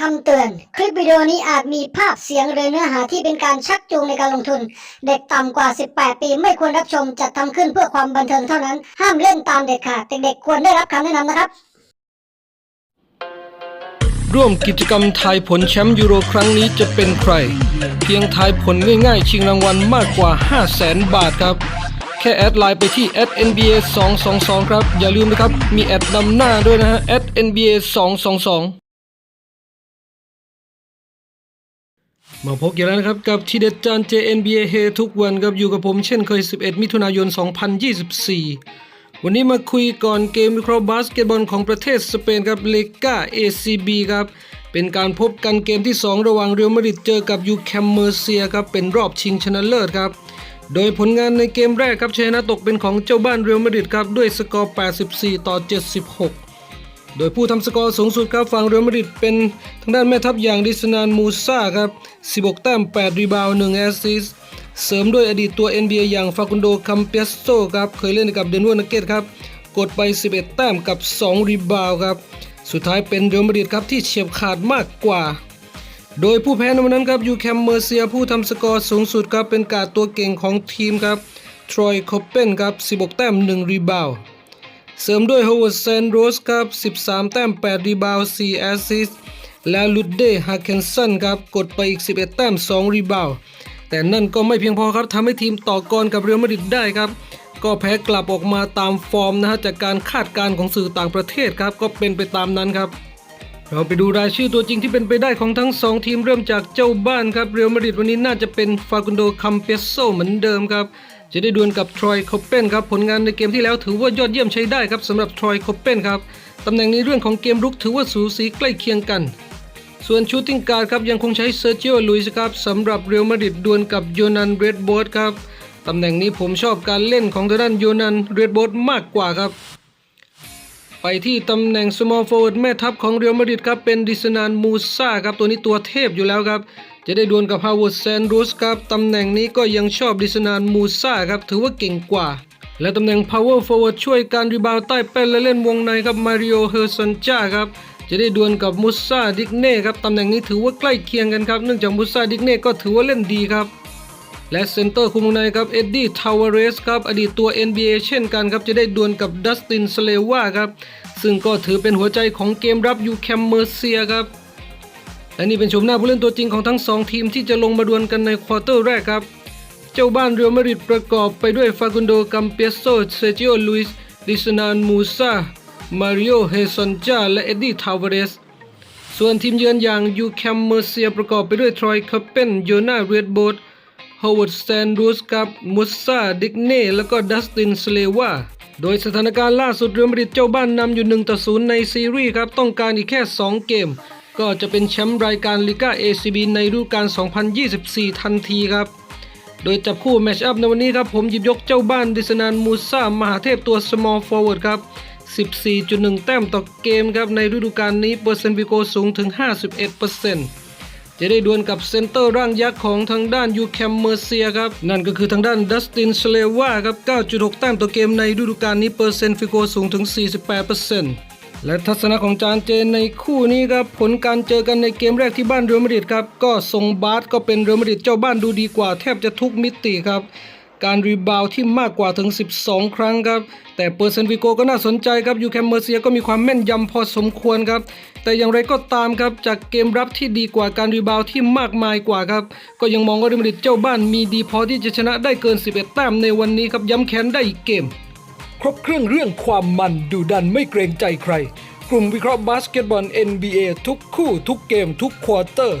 คำเตือน คลิปวิดีโอนี้อาจมีภาพเสียงหรือเนื้อหาที่เป็นการชักจูงในการลงทุน เด็กต่ำกว่า 18 ปี ไม่ควรรับชมจัดทำขึ้นเพื่อความบันเทิงเท่านั้น ห้ามเล่นตามเด็ดขาดเด็กๆควรได้รับคำแนะนำนะครับ ร่วมกิจกรรมทายผลแชมป์ยูโรครั้งนี้จะเป็นใคร เพียงทายผลง่ายๆ ชิงรางวัลมากกว่า 5 0 0แสนบาทครับ แค่แอดไลน์ไปที่ @nba 222ครับ อย่าลืมนะครับ มีแอดนำหน้าด้วยนะฮะ @nba 222 มาพบกันแล้วนะครับ กับทีเด็ดจาน JNBA เฮทุกวันครับอยู่กับผมเช่นเคย 11 มิถุนายน 2024 วันนี้มาคุยก่อนเกมวิเคราะห์บาสเกตบอลของประเทศสเปนครับเลกา ACB ครับ เป็นการพบกันเกมที่ 2 ระหว่างเรอัลมาดริดเจอกับยูแคมเมอร์เซียครับ เป็นรอบชิงชนะเลิศครับ โดยผลงานในเกมแรกครับชัยชนะตกเป็นของเจ้าบ้านเรอัลมาดริดครับด้วยสกอร์ 84 ต่อ 76 โดยผู้ทำสกอร์สูงสุดครับฝั่งเรอัลมาดริดเป็นทางด้านแม่ทัพอย่างดิสนานมูซาครับ 16 แต้ม 8 รีบาว1แอสซิสเสริมด้วยอดีตตัว NBA อย่างฟาคุนโดคัมเปียสโซครับเคยเล่นกับเดนเวอร์นักเก็ตครับ กดไป 11 แต้มกับ 2 รีบาวครับ สุดท้ายเป็นเรอัลมาดริดครับที่เฉียบขาดมากกว่า โดยผู้แพ้ในวันนั้นครับยูแคมเมอร์เซียผู้ทำสกอร์สูงสุดครับเป็นการดตัวเก่งของทีมครับทรอยคอปเปนครับ 16 แต้ม 1 รีบาว เสริมด้วยโฮเวิร์ดเซนโรสครับ 13 แต้ม 8 รีบาวด์4แอสซิสต์และลุดเดย์ฮาเคนสันครับกดไปอีก 11 แต้ม 2 รีบาวด์แต่นั่นก็ไม่เพียงพอครับทำให้ทีมต่อกรกับเรอัลมาดริดได้ครับ ก็แพ้กลับออกมาตามฟอร์มนะฮะจากการคาดการณ์ของสื่อต่างประเทศครับ ก็เป็นไปตามนั้นครับ เราไปดูรายชื่อตัวจริงที่เป็นไปได้ของทั้ง 2 ทีมเริ่มจากเจ้าบ้านครับเรอัลมาดริดวันนี้น่าจะเป็นฟากุนโดคัมเปโซเหมือนเดิมครับ จะได้ดวลกับทรอยคอปเปนครับผลงานในเกมที่แล้วถือว่ายอดเยี่ยมใช้ได้ครับสำหรับทรอยคอปเปนครับตำแหน่งในเรื่องของเกมรุกถือว่าสูสีใกล้เคียงกัน ส่วนชูตติ้งการ์ดครับยังคงใช้เซอร์จิโอลุยส์ครับสำหรับเรอัลมาดริดดวลกับโยนันเรดบอร์ดครับตำแหน่งนี้ผมชอบการเล่นของทางด้านโยนันเรดบอร์ดมากกว่าครับ ไปที่ตำแหน่ง small forward แม่ทัพของเรอัลมาดริดครับเป็นดิสนานมูซาครับตัวนี้ตัวเทพอยู่แล้วครับ จะได้ดวลกับฮาวเวิร์ดแซนรูสครับตำแหน่งนี้ก็ยังชอบดิสนานมูซาครับถือว่าเก่งกว่า และตำแหน่ง power forward ช่วยการรีบาวด์ใต้แป้นและเล่นวงในครับมาริโอเฮอร์ซันจ้าครับจะได้ดวลกับมุซาดิกเน่ครับตำแหน่งนี้ถือว่าใกล้เคียงกันครับเนื่องจากมุซาดิกเน่ก็ถือว่าเล่นดีครับ และเซนเตอร์คุมวงในครับเอ็ดดี้ทาวเรสครับอดีตตัว NBA เช่นกันครับ จะได้ดวลกับดัสตินสเลวาครับ ซึ่งก็ถือเป็นหัวใจของเกมรับยูแคมเมอร์เซียครับ และนี่เป็นชมหน้าผู้เล่นตัวจริงของทั้งสองทีมที่จะลงมาดวลกันในควอเตอร์แรกครับ เจ้าบ้านเรอัลมาดริดประกอบไปด้วยฟากุนโดกัมเปียโซเซจิโอลุยส์ดิสนานมูซามาริโอเฮซอนจาและเอ็ดดี้ทาวเรสส่วนทีมเยือนอย่างยูแคมเมอร์เซียประกอบไปด้วยทรอยคัปเปนโยนาเรดโบด ฮาวเวิร์ดแตนรูสกับมุสซาดิกเน่แล้วก็ดัสตินสเลวาโดยสถานการณ์ล่าสุดเรือมาดริดเจ้าบ้านนำอยู่ 1 ต่อ 0 ในซีรีส์ครับต้องการอีกแค่ 2 เกม ก็จะเป็นแชมป์รายการลิก้า ACB ในฤดูกาล 2024 ทันทีครับ โดยจับคู่แมชอัพในวันนี้ครับ ผมหยิบยกเจ้าบ้านดิสนานมูซามหาเทพตัว small forward ครับ 14.1 แต้มต่อเกมครับในฤดูกาลนี้เปอร์เซ็นต์วิโกสูงถึง 51% จะได้ดวลกับเซนเตอร์ร่างยักษ์ของทางด้านยูแคมเมอร์เซียครับ นั่นก็คือทางด้านดัสตินสเลวาครับ 9.6 แต้มต่อเกมในฤดูกาลนี้เปอร์เซ็นต์ฟิโกสูงถึง 48%และทัศนะของจานเจนในคู่นี้ครับผลการเจอกันในเกมแรกที่บ้านเรอัลมาดริดครับ ก็ทรงบาสก็เป็นเรอัลมาดริดเจ้าบ้านดูดีกว่าแทบจะทุกมิติครับ การรีบาวที่มากกว่าถึง 12 ครั้งครับ แต่เปอร์เซนต์วิโกก็น่าสนใจครับยูแคมเมอร์เซียก็มีความแม่นยำพอสมควรครับ แต่อย่างไรก็ตามครับ จากเกมรับที่ดีกว่าการรีบาวที่มากมายกว่าครับ ก็ยังมองว่าเรอัลมาดริดเจ้าบ้านมีดีพอที่จะชนะได้เกิน 11 แต้มในวันนี้ครับย้ำแค้นได้อีกเกม ครบเครื่องเรื่องความมันดูดันไม่เกรงใจใคร กลุ่มวิเคราะห์บาสเกตบอล NBA ทุกคู่ทุกเกมทุกควอเตอร์